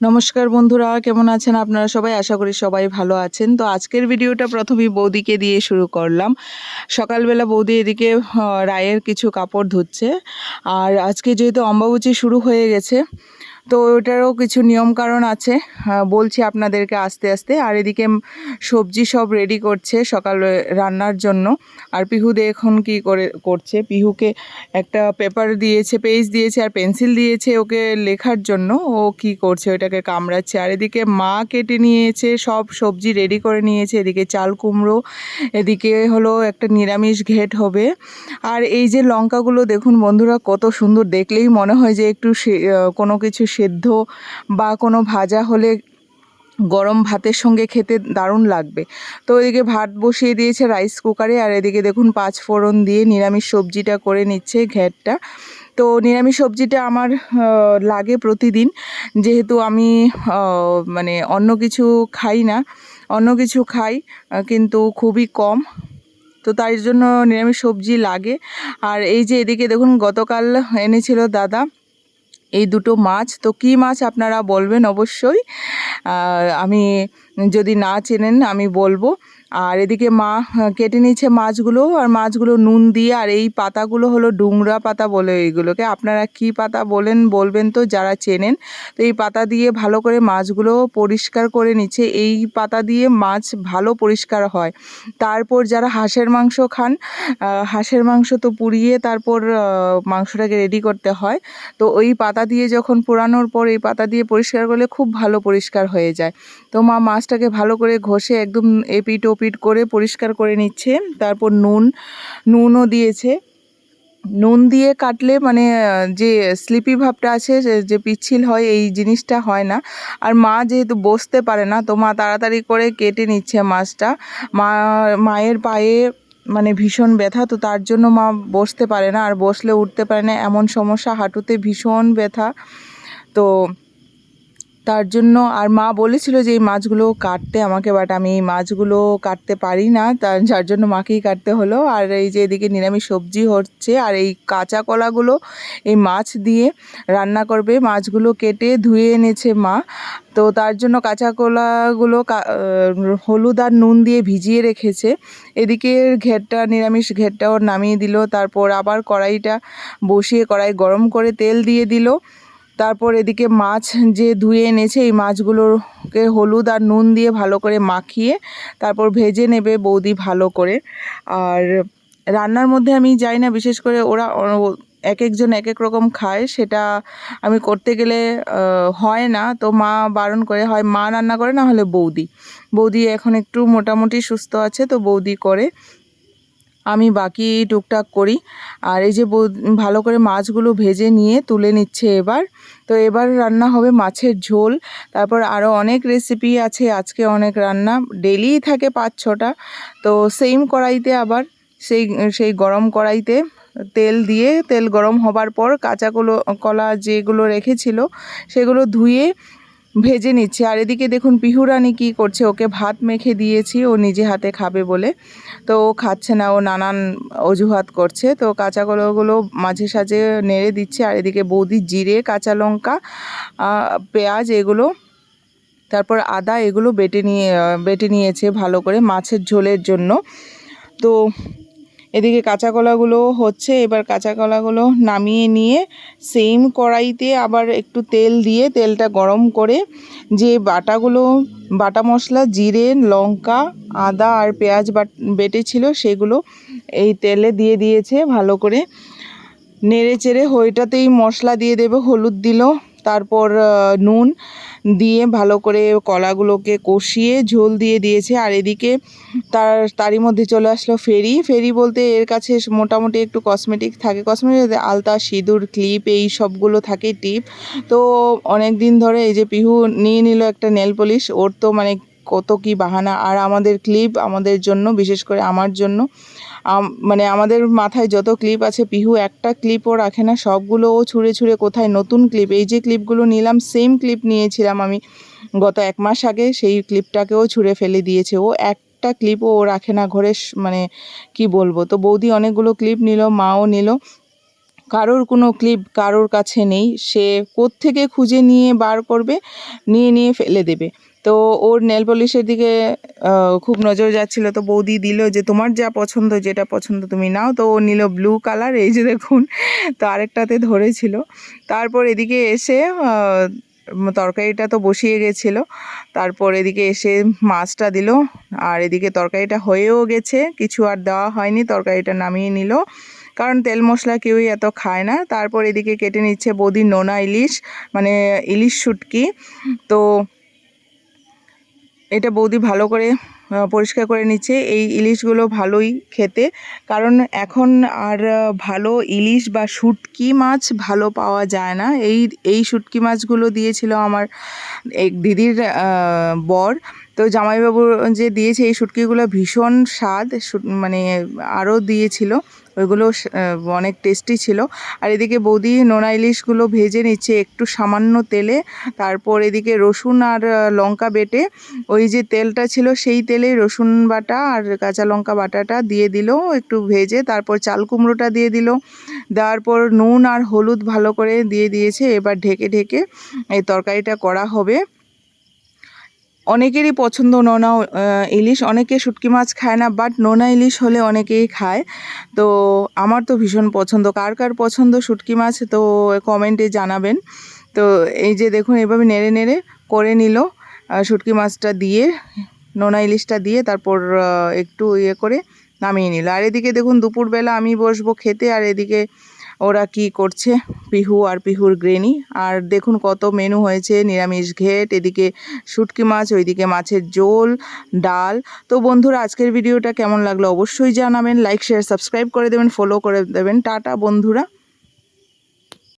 নমস্কার বন্ধুরা, কেমন আছেন আপনারা সবাই? আশা করি সবাই ভালো আছেন। তো আজকের ভিডিওটা প্রথমেই বৌদিকে দিয়ে শুরু করলাম। সকালবেলা বৌদি এদিকে রায়ের কিছু কাপড় ধুচ্ছে। আর আজকে যেহেতু অম্বাবুচি শুরু হয়ে গেছে তো ওটারও কিছু নিয়মকানুন আছে। বলছি আপনাদেরকে আস্তে আস্তে। আর এদিকে সবজি সব রেডি করছে সকাল রান্নার জন্য। আর পিহুদে এখন কি করে করছে। পিহুকে একটা পেপার দিয়েছে পেজ দিয়েছে আর পেন্সিল দিয়েছে ওকে লেখার জন্য। ও কি করছে ওটাকে কামড়াচ্ছে। আর এদিকে মা কেটে নিয়েছে, সব সবজি রেডি করে নিয়েছে। এদিকে চাল কুমড়ো, এদিকে হলো একটা নিরামিষ ঘেট হবে। আর এই যে লঙ্কাগুলো দেখুন বন্ধুরা, কত সুন্দর। দেখলেই মনে হয় যে একটু কোনো কিছু সেদ্ধ বা কোনো ভাজা হলে গরম ভাতের সঙ্গে খেতে দারুণ লাগবে। তো এদিকে ভাত বসিয়ে দিয়েছে রাইস কুকারে আর এদিকে দেখুন পাঁচ ফোড়ন দিয়ে নিরামিষ সবজিটা করে নিচ্ছে ঘ্যাটটা। তো নিরামিষ সবজিটা আমার লাগে প্রতিদিন। যেহেতু আমি মানে অন্য কিছু খাই না, অন্য কিছু খাই কিন্তু খুবই কম। তো তাই জন্য নিরামিষ সবজি লাগে। আর এই যে এদিকে দেখুন গতকাল এনেছিল দাদা এই দুটো মাছ তো কী মাছ আপনারা বলবেন অবশ্যই। আমি যদি না চেনেন, আমি বলব। আর এদিকে মা কেটে নিচ্ছে মাছগুলো, আর মাছগুলো নুন দিয়ে, আর এই পাতাগুলো হলো ডুমরা পাতা বলে এইগুলোকে। আপনারা কি পাতা বলেন, বলবেন তো, যারা চেনেন। তো এই পাতা দিয়ে ভালো করে মাছগুলো পরিষ্কার করে নিচ্ছে। এই পাতা দিয়ে মাছ ভালো পরিষ্কার হয়। তারপর যারা হাঁসের মাংস খান হাঁসের মাংস তো পুড়িয়ে তারপর মাংসটাকে রেডি করতে হয়। তো ওই পাতা দিয়ে যখন পোড়ানোর পর এই পাতা দিয়ে পরিষ্কার করলে খুব ভালো পরিষ্কার হয়ে যায়। তো মা মাছটাকে ভালো করে ঘষে একদম এপিট ওপিট করে পরিষ্কার করে নিচ্ছে। তারপর নুন, নুনও দিয়েছে। নুন দিয়ে কাটলে মানে যে স্লিপি ভাবটা আছে, যে- পিচ্ছিল হয়, এই জিনিসটা হয় না। আর মা যেহেতু বসতে পারে না, তো মা তাড়াতাড়ি করে কেটে নিচ্ছে মাছটা। মা, মায়ের পায়ে মানে ভীষণ ব্যথা, তো তার জন্য মা বসতে পারে না। আর বসলে উঠতে পারে না, এমন সমস্যা, হাঁটুতে ভীষণ ব্যথা। তো তার জন্য আর মা বলেছিল যে এই মাছগুলো কাটতে আমাকে বাট আমি এই মাছগুলো কাটতে পারি না। তার, যার জন্য মাকেই কাটতে হলো। আর এই যে এদিকে নিরামিষ সবজি হচ্ছে, আর এই কাঁচা কলাগুলো এই মাছ দিয়ে রান্না করবে। মাছগুলো কেটে ধুয়ে এনেছে মা। তো তার জন্য কাঁচা কলাগুলো হলুদ আর নুন দিয়ে ভিজিয়ে রেখেছে। এদিকে ঘেরটা, নিরামিষ ঘেরটাও নামিয়ে দিল। তারপর আবার কড়াইটা বসিয়ে কড়াই গরম করে তেল দিয়ে দিল। তারপর এদিকে মাছ যে ধুয়ে এনেছে, এই মাছগুলোকে হলুদ আর নুন দিয়ে ভালো করে মাখিয়ে তারপর ভেজে নেবে বৌদি ভালো করে। আর রান্নার মধ্যে আমি যাই না, বিশেষ করে ওরা এক একজন এক এক রকম খায়, সেটা আমি করতে গেলে হয় না। তো মা বারণ করে, হয় মা রান্না করে, না হলে বৌদি। বৌদি এখন একটু মোটামুটি সুস্থ আছে, তো বৌদি করে। আমি বাকি টুকটাক করি। আর এই যে ভালো করে মাছগুলো ভেজে নিয়ে তুলে নিচ্ছে এবার। তো এবার রান্না হবে মাছের ঝোল। তারপর আরও অনেক রেসিপি আছে, আজকে অনেক রান্না। ডেলিই থাকে পাঁচ ছটা। তো সেম কড়াইতে আবার সেই সেই গরম কড়াইতে তেল দিয়ে, তেল গরম হবার পর কাঁচাগুলো কলা যেগুলো রেখেছিল, সেগুলো ধুয়ে ভেজে নিচ্ছে। আর এদিকে দেখুন, পিহুরানি কি করছে? ওকে ভাত মেখে দিয়েছি, ও নিজে হাতে খাবে বলে। তো ও খাচ্ছে না, ও নানান অজুহাত করছে। তো কাঁচা কলাগুলো মাঝে সাঝে নেড়ে দিচ্ছে। আর এদিকে বৌদি জিরে, কাঁচা লঙ্কা পেঁয়াজ এগুলো, তারপর আদা এগুলো বেটে নিয়ে বেটে নিয়েছে ভালো করে মাছের ঝোলের জন্য। তো এদিকে কাঁচা কলাগুলো হচ্ছে, এবার কাঁচা কলাগুলো নামিয়ে নিয়ে সেম কড়াইতে আবার একটু তেল দিয়ে তেলটা গরম করে যে বাটাগুলো, বাটা মশলা, জিরে, লঙ্কা, আদা আর পেঁয়াজ বাট বেটেছিল সেগুলো এই তেলে দিয়ে দিয়েছে ভালো করে। নেড়ে চেড়ে ওইটাতেই মশলা দিয়ে দেবে, হলুদ দিল। তারপর নুন দিয়ে ভালো করে কলাগুলোকে কষিয়ে ঝোল দিয়ে দিয়েছে। আর এদিকে তার, তারই মধ্যে চলে আসলো ফেরি। ফেরি বলতে এর কাছে মোটামুটি একটু কসমেটিক থাকে। কসমেটিক আলতা, সিঁদুর, ক্লিপ এই সবগুলো থাকে টিপ। তো অনেক দিন ধরে এই যে পিহু নিয়ে নিল একটা নেল পলিশ, ওর তো মানে কত কি বাহানা, আর আমাদের ক্লিপ আমাদের জন্য, বিশেষ করে আমার জন্য মানে আমাদের মাথায় যত ক্লিপ আছে, পিহু একটা ক্লিপও রাখে না, সবগুলো ও ছুঁড়ে ছুঁড়ে কোথায় নতুন ক্লিপ এই যে ক্লিপগুলো নিলাম সেম ক্লিপ নিয়েছিলাম আমি গত এক মাস আগে, সেই ক্লিপটাকেও ছুঁড়ে ফেলে দিয়েছে, ও এক একটা ক্লিপও ও রাখে না, ঘরে মানে কি বলব, তো বৌদি অনেকগুলো ক্লিপ নিল মাও নিল কারোর কোনো ক্লিপ কারোর কাছে নেই। সে কোত্থেকে খুঁজে নিয়ে বার করবে, নিয়ে নিয়ে ফেলে দেবে। তো ওর নেল পলিশের দিকে খুব নজর যাচ্ছিল। তো বৌদি দিল যে, তোমার যা পছন্দ, যেটা পছন্দ তুমি নাও। তো ও নিল ব্লু কালার, এই যে দেখুন, তো আরেকটাতে ধরেছিল। তারপর এদিকে এসে তরকারিটা তো বসিয়ে গেছিল। তারপর এদিকে এসে মাছটা দিল। আর এদিকে তরকারিটা হয়েও গেছে, কিছু আর দেওয়া হয়নি, তরকারিটা নামিয়ে নিল। কারণ তেল মশলা কেউই এত খায় না। তারপর এদিকে কেটে নিচ্ছে বৌদি নোনা ইলিশ মানে ইলিশ শুটকি। তো এটা বৌদি ভালো করে পরিষ্কার করে নিচ্ছে। এই ইলিশগুলো ভালোই খেতে। কারণ এখন আর ভালো ইলিশ বা শুটকি মাছ ভালো পাওয়া যায় না। এই এই শুটকি মাছগুলো দিয়েছিল আমার এক দিদির বর। তো জামাইবাবু যে দিয়েছে এই শুটকিগুলো ভীষণ স্বাদ মানে আরও দিয়েছিল। ওইগুলো অনেক টেস্টি ছিল। আর এদিকে বৌদি নোনা ইলিশগুলো ভেজে নিচ্ছে একটু সামান্য তেলে। তারপর এদিকে রসুন আর লঙ্কা বেটে ওই যে তেলটা ছিল সেই তেলেই রসুন বাটা আর কাঁচা লঙ্কা বাটাটা দিয়ে দিল, একটু ভেজে তারপর চাল কুমড়োটা দিয়ে দিল। দেওয়ার পর নুন আর হলুদ ভালো করে দিয়ে দিয়েছে। এবার ঢেকে ঢেকে এই তরকারিটা করা হবে। অনেকেরই পছন্দ নোনা ইলিশ, অনেকে শুটকি মাছ খায় না বাট নোনা ইলিশ হলে অনেকেই খায়। তো আমার তো ভীষণ পছন্দ। কার কার পছন্দ শুটকি মাছ, তো কমেন্টে জানাবেন। তো এই যে দেখুন, এভাবে নেড়ে নেড়ে করে নিল শুটকি মাছটা দিয়ে, নোনা ইলিশটা দিয়ে, তারপর একটু ইয়ে করে নামিয়ে নিল। আর এদিকে দেখুন, দুপুরবেলা আমি বসবো খেতে, আর এদিকে ওরা কি করছে? পিহু আর পিহুর গ্রেনি। আর দেখুন কত মেনু হয়েছে। নিরামিষ ঘেট, এদিকে শুটকি মাছ, ওইদিকে মাছের জোল ডাল। তো বন্ধুরা, আজকের ভিডিওটা কেমন লাগল অবশ্যই জানাবেন। লাইক শেয়ার সাবস্ক্রাইব করে দেবেন ফলো করে দেবেন। টাটা বন্ধুরা।